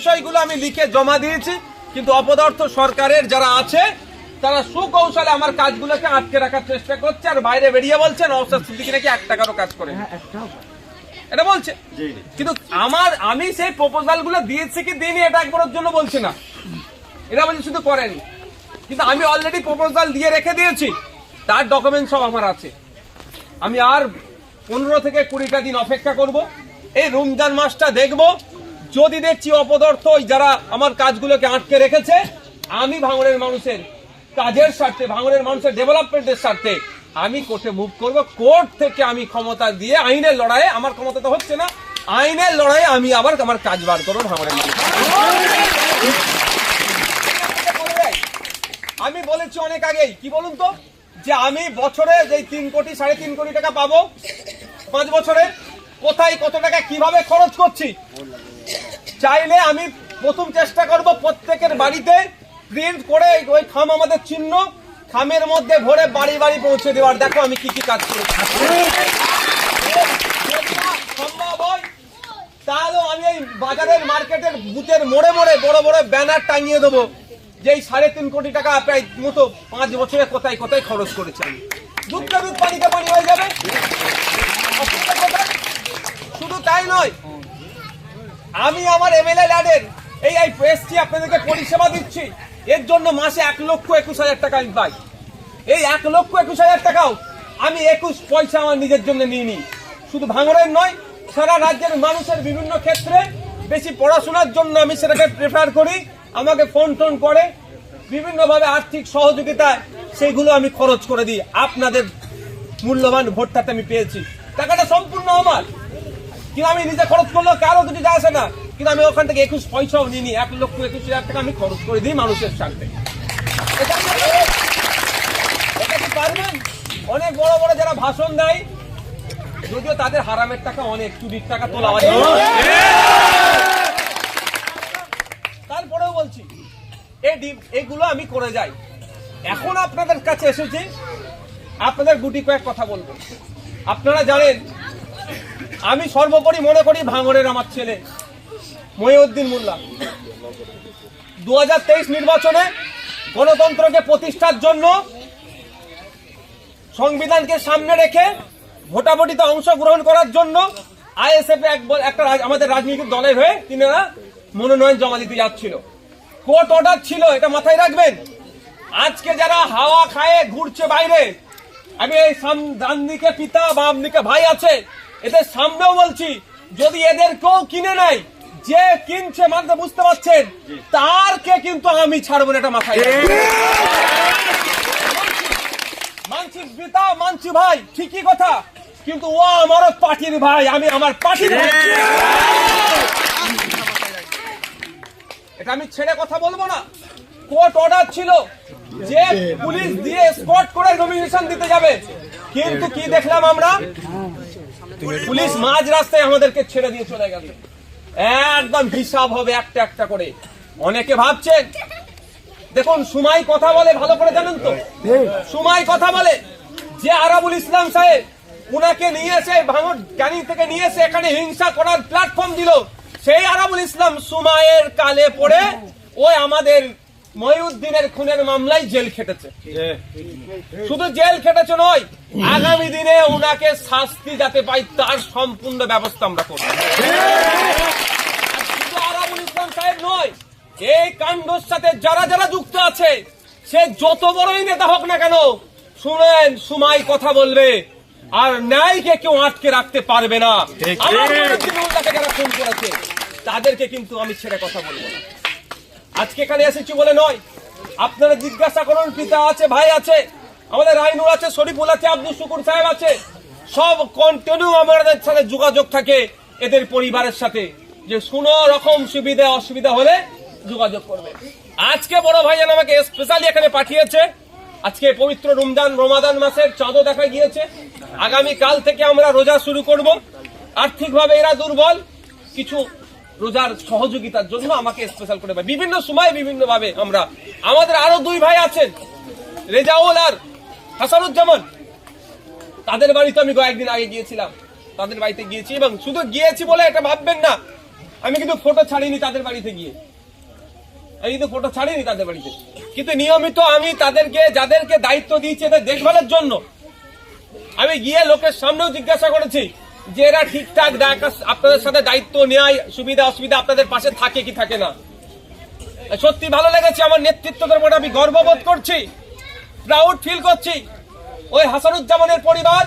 বিষয়গুলো আমি লিখে জমা দিয়েছি কিন্তু অপদার্থ সরকারের যারা আছে তারা সুকৌশলে আমার কাজগুলোকে আটকে রাখার চেষ্টা করছে আর বাইরে বেরিয়ে বলছে নওসাদ সিদ্দিকি নাকি এক টাকারও কাজ করে না। এটা বলছে। কিন্তু আমার আমি সেই প্রপোজালগুলো দিয়েছি কি দিইনি এটা একবারের জন্য বলছি না। এটা বলছি শুধু করেনি। কিন্তু আমি অলরেডি প্রপোজাল দিয়ে রেখে দিয়েছি তার ডকুমেন্ট সব আমার আছে। আমি আর পনেরো থেকে কুড়িটা দিন অপেক্ষা করব এই রমজান মাসটা দেখব যদি দেখছি অপদার্থ যারা আমার কাজগুলোকে আটকে রেখেছে, আমি ভাঙনের মানুষের কাজের স্বার্থে, ভাঙনের মানুষের ডেভেলপমেন্টের স্বার্থে আমি কোর্টে মুভ করব। কোর্ট থেকে আমি ক্ষমতা দিয়ে আইনের লড়াইয়ে, আমার ক্ষমতা তো হচ্ছে না, আইনের লড়াইয়ে আমি আবার আমার কাজ বার করব ভাঙনের মানুষ আমি বলেছি অনেক আগেই, কি বলুন তো? যে আমি বছরে যে তিন কোটি, সাড়ে তিন কোটি টাকা পাবো, পাঁচ বছরে, কোথায় কত টাকা, কীভাবে খরচ করছি? চাইলে আমি প্রথম চেষ্টা করব প্রত্যেকের বাড়িতে প্রিন্ট করে ওই খাম আমাদের চিহ্ন খামের মধ্যে ভরে বাড়ি বাড়ি পৌঁছে দেওয়ার। দেখো আমি কি কি কাজ হয় তাহলে আমি এই বাজারের মার্কেটের বুথের মোড়ে মোড়ে বড় বড় ব্যানার টাঙিয়ে দেবো যে সাড়ে তিন কোটি টাকা প্রায় মতো পাঁচ বছরে কোথায় কোথায় খরচ করেছে আমি। দুধটা দুধ পানিতে পানি হয়ে যাবে? শুধু তাই নয় আমি আমার এমএলএ ল্যাডের এই এই এসছি আপনাদেরকে পরিষেবা দিচ্ছি। এর জন্য মাসে এক লক্ষ একুশ হাজার টাকা আমি পাই। এই এক লক্ষ একুশ হাজার টাকাও আমি একুশ পয়সা আমার নিজের জন্য নিয়ে নিই শুধু ভাঙড়ের নয়, সারা রাজ্যের মানুষের বিভিন্ন ক্ষেত্রে বেশি পড়াশোনার জন্য আমি সেটাকে প্রেফার করি। আমাকে ফোন টোন করে। বিভিন্নভাবে আর্থিক সহযোগিতায় সেইগুলো আমি খরচ করে দিই। আপনাদের মূল্যবান ভোটটাতে আমি পেয়েছি। টাকাটা সম্পূর্ণ আমার। কিন্তু আমি নিজে খরচ করলেও কারও কিছু যায় আসে না। কিন্তু আমি ওখান থেকে একুশ পয়সাও নিই এক লক্ষ একুশ হাজার টাকা আমি খরচ করে দিই মানুষের স্বার্থে এটা কি- পারবেন অনেক বড় বড় যারা ভাষণ দেয় যদিও তাদের হারামের টাকা অনেক চুরির টাকা তোলা হয়। তারপরেও বলছি এগুলো আমি করে যাই। এখন আপনাদের কাছে এসেছি আপনাদের গুটি কয়েক কথা বলব। আপনারা জানেন আমি সর্বোপরি মনে করি ভাঙরের আমার ছেলে, মহিউদ্দিন মোল্লা। দু হাজার তেইশ নির্বাচনে গণতন্ত্রকে প্রতিষ্ঠার জন্য সংবিধানকে সামনে রেখে ভোটাভুটিতে অংশগ্রহণ করার জন্য আইএসএফ একটা আমাদের রাজনৈতিক দলের হয়ে তিনারা মনোনয়ন জমা দিতে যাচ্ছিল। কোর্ট অর্ডার ছিল, এটা মাথায় রাখবেন। আজকে যারা হাওয়া খায় ঘুরছে বাইরে, আমি এই ডান দিকে পিতা বাম দিকে ভাই আছে এদের সামনেও বলছি যদি এদের কেউ কিনে নেয় যে কিনছে মানে বুঝতে পারছেন তার কে কিন্তু আমি ছাড়বো না এটা মাথায়। মানছি পিতা মানছি ভাই ঠিকই কথা কিন্তু ও আমার পার্টির ভাই আমি আমার পার্টির। এটা আমি ছেড়ে কথা বলব না। কোর্ট অর্ডার ছিল যে পুলিশ দিয়ে স্পট করে নমিনেশন দিতে যাবে। কিন্তু কি দেখলাম আমরা? পুলিশ মাঝ রাস্তায় আমাদেরকে ছেড়ে দিয়ে চলে গেছে একদম হিসাব হবে একটা একটা করে। অনেকে ভাবছেন দেখুন সুমাই কথা বলে ভালো করে জানেন তো? সুমাই কথা বলে। যে আরাবুল ইসলাম সাহেব উনাকে নিয়ে এসে ভাঙর ক্যানিং থেকে নিয়ে এসে এখানে হিংসা করার প্ল্যাটফর্ম দিল সেই আরাবুল ইসলাম সুমাইয়ের কালে পড়ে ওই আমাদের মহিউদ্দিনের খুনের মামলায় জেল খেটেছে। শুধু জেল খেটেছে নয় আগামী দিনে উনাকে শাস্তি যাতে পাই তার সম্পূর্ণ ব্যবস্থা আমরা করব। শুধু ইসলাম সাহেব নয় এই কাণ্ডর সাথে যারা যারা যুক্ত আছে সে যত বড়ই নেতা হোক না কেন শুনেন সুমাই কথা বলবে আর ন্যায়কে কেউ আটকে রাখতে পারবে না। আমার করেছে তাদেরকে কিন্তু আমি ছেড়ে কথা বলব না। আজকে এখানে এসেছি বলে নয়। আপনারা জিজ্ঞাসা করুন, পিতা আছে, ভাই আছে, আমাদের রাইনুর আছে, শরীফুল আছে, আব্দুল শুকুর সাহেব আছে। সব কন্টিনিউ আমাদের সাথে যোগাযোগ থাকে এদের পরিবারের সাথে যে কোনো রকম সুবিধা, অসুবিধা হলে যোগাযোগ করবে। আজকে বড় ভাইজান আমাকে স্পেশালি এখানে পাঠিয়েছে। আজকে পবিত্র রমজান, রমাদান মাসের চাঁদও দেখা গিয়েছে। আগামী কাল থেকে আমরা রোজা শুরু করব। আর্থিকভাবে এরা দুর্বল, কিছু রোজার সহযোগিতার জন্য আমাকে স্পেশাল করে। বিভিন্ন সময় বিভিন্ন ভাবে আমরা আমাদের আরও দুই ভাই আছেন, রেজাউল আর হাসানুজ্জামান। তাদের বাড়িতে আমি কয়েকদিন আগে গিয়েছিলাম। তাদের বাড়িতে গিয়েছি এবং শুধু গিয়েছি বলে এটা ভাববেন না। আমি কিন্তু ফটো ছাড়িনি তাদের বাড়িতে গিয়ে। আমি কিন্তু ফটো ছাড়িনি তাদের বাড়িতে। কিন্তু নিয়মিত আমি তাদেরকে যাদেরকে দায়িত্ব দিয়েছি এদের দেখভালের জন্য আমি গিয়ে লোকের সামনেও জিজ্ঞাসা করেছি যে এরা ঠিকঠাক দেখা- আপনাদের সাথে দায়িত্ব নেয় সুবিধা অসুবিধা আপনাদের পাশে থাকে কি থাকে না। সত্যি ভালো লেগেছে আমার নেতৃত্বদের উপর আমি গর্ববোধ করছি প্রাউড ফিল করছি। ওই হাসানুজ্জামানের পরিবার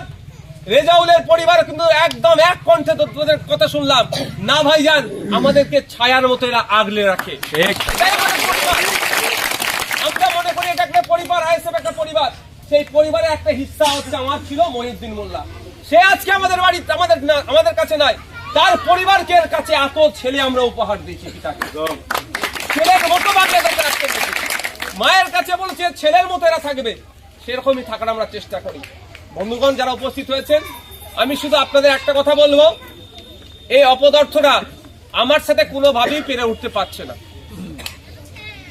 রেজাউলের পরিবার কিন্তু একদম এক কণ্ঠে তো তোদের কথা শুনলাম না ভাই ভাইজান আমাদেরকে ছায়ার মতো এরা আগলে রাখে। আমরা মনে করি এটা একটা পরিবার আইএসএফ একটা পরিবার। সেই পরিবারের একটা হিস্সা হচ্ছে আমার ছিল মহিউদ্দিন মোল্লা। সে আজকে আমাদের বাড়ি আমাদের না আমাদের কাছে নাই। তার পরিবারকে কাছে এত ছেলে আমরা উপহার দিয়েছি পিতাকে। ছেলের মতো। মায়ের কাছে বলছে ছেলের মতো এরা থাকবে। সেরকমই থাকার আমরা চেষ্টা করি। বন্ধুগণ যারা উপস্থিত হয়েছেন আমি শুধু আপনাদের একটা কথা বলব। এই অপদার্থরা আমার সাথে কোনোভাবেই পেরে উঠতে পারছে না।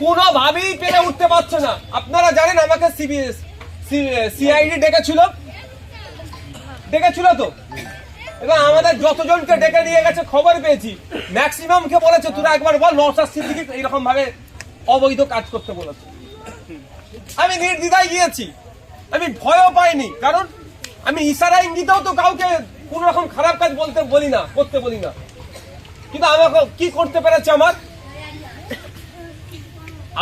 কোনোভাবেই পেরে উঠতে পারছে না। আপনারা জানেন আমাকে সিবিএস সিআইডি ডেকেছিল। ডেকেছিল তো? এবং আমাদের যতজনকে ডেকে নিয়ে গেছে, খবর পেয়েছি। ম্যাক্সিমামকে বলেছে, তোরা একবার বল, নওশাদ সিদ্দিকি এরকম ভাবে অবৈধ কাজ করতে বলেছে। আমি নির্দ্বিধায় গিয়েছি। আমি ভয়ও পাইনি, কারণ আমি ইশারা ইঙ্গিতেও তো কাউকে কোন রকম খারাপ কাজ বলতে বলি না, করতে বলি না। কিন্তু আমাকে কি করতে পেরেছে আমার?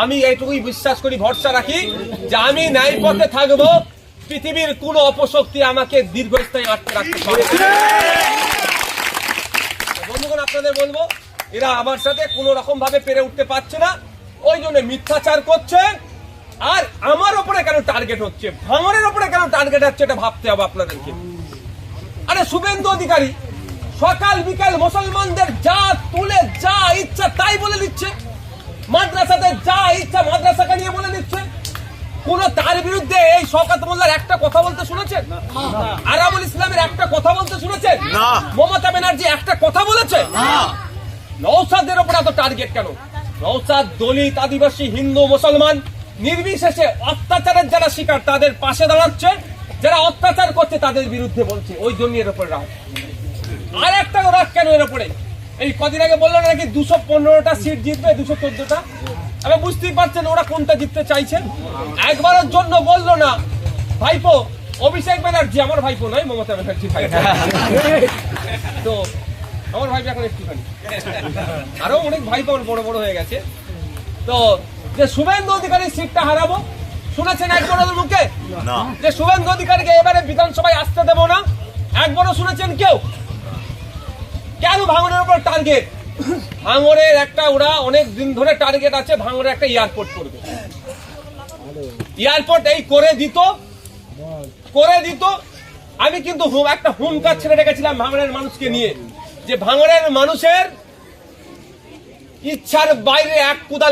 আমি এইটুকুই বিশ্বাস করি, ভরসা রাখি যে আমি ন্যায় পথে থাকব। পৃথিবীর কোন অপশক্তি আমাকে দীর্ঘস্থায়ী আটকে রাখতে পারবে না। বন্ধুগণ, আপনাদের বলব, এরা আমার সাথে কোন রকম ভাবে পেরে উঠতে পারছে না। ওই জন্য মিথ্যাচার করছে। আর আমার ওপরে কেন টার্গেট হচ্ছে? ভাঙরের ওপরে কেন টার্গেট হচ্ছে এটা ভাবতে হবে আপনাদেরকে। আরে শুভেন্দু অধিকারী, সকাল বিকাল মুসলমানদের যা তুলে যা ইচ্ছা তাই বলে দিচ্ছে মাদ্রাসাতে যা ইচ্ছা মাদ্রাসাকে নিয়ে বলে দিচ্ছে কোন তার বিরুদ্ধে এই শওকত মোল্লার একটা কথা বলতে শুনেছেন? আরাবুল ইসলামের একটা কথা বলতে শুনেছেন? মমতা ব্যানার্জি একটা কথা বলেছে? নৌসাদের ওপর এত টার্গেট কেন? নৌসাদ দলিত আদিবাসী হিন্দু মুসলমান নির্বিশেষে অত্যাচারের যারা শিকার তাদের পাশে দাঁড়াচ্ছে। যারা অত্যাচার করছে তাদের বিরুদ্ধে বলছে। ওই জন্য এর উপর রাগ। আর একটা রাগ কেন এর উপরে এই কদিন আগে বলল নাকি দুশো পনেরোটা সিট জিতবে দুশো চোদ্দটা? আমি বুঝতেই পারছেন ওরা কোনটা জিততে চাইছেন। একবারের জন্য বলল না ভাইপো অভিষেক ব্যানার্জি আমার ভাইপো নয় মমতা ব্যানার্জি ভাইপো তো আমার ভাই এখন একটুখানি। আরও অনেক ভাই আমার বড় বড় হয়ে গেছে। তো যে শুভেন্দু অধিকারী সিটটা হারাবো শুনেছেন একবার ওদের মুখে? যে শুভেন্দু অধিকারীকে এবারে বিধানসভায় আসতে দেবো না একবারও শুনেছেন কেউ? কেন ভাঙনের উপর টার্গেট ভাঙরের একটা ওরা অনেক দিন ধরে টার্গেট আছে ভাঙরের একটা এয়ারপোর্ট করবে। এয়ারপোর্ট এই করে দিত করে দিত। আমি কিন্তু একটা হুমকার ছেড়ে রেখেছিলাম ভাঙড়ের মানুষকে নিয়ে, যে ভাঙড়ের মানুষের ইচ্ছার বাইরে এক কুদাল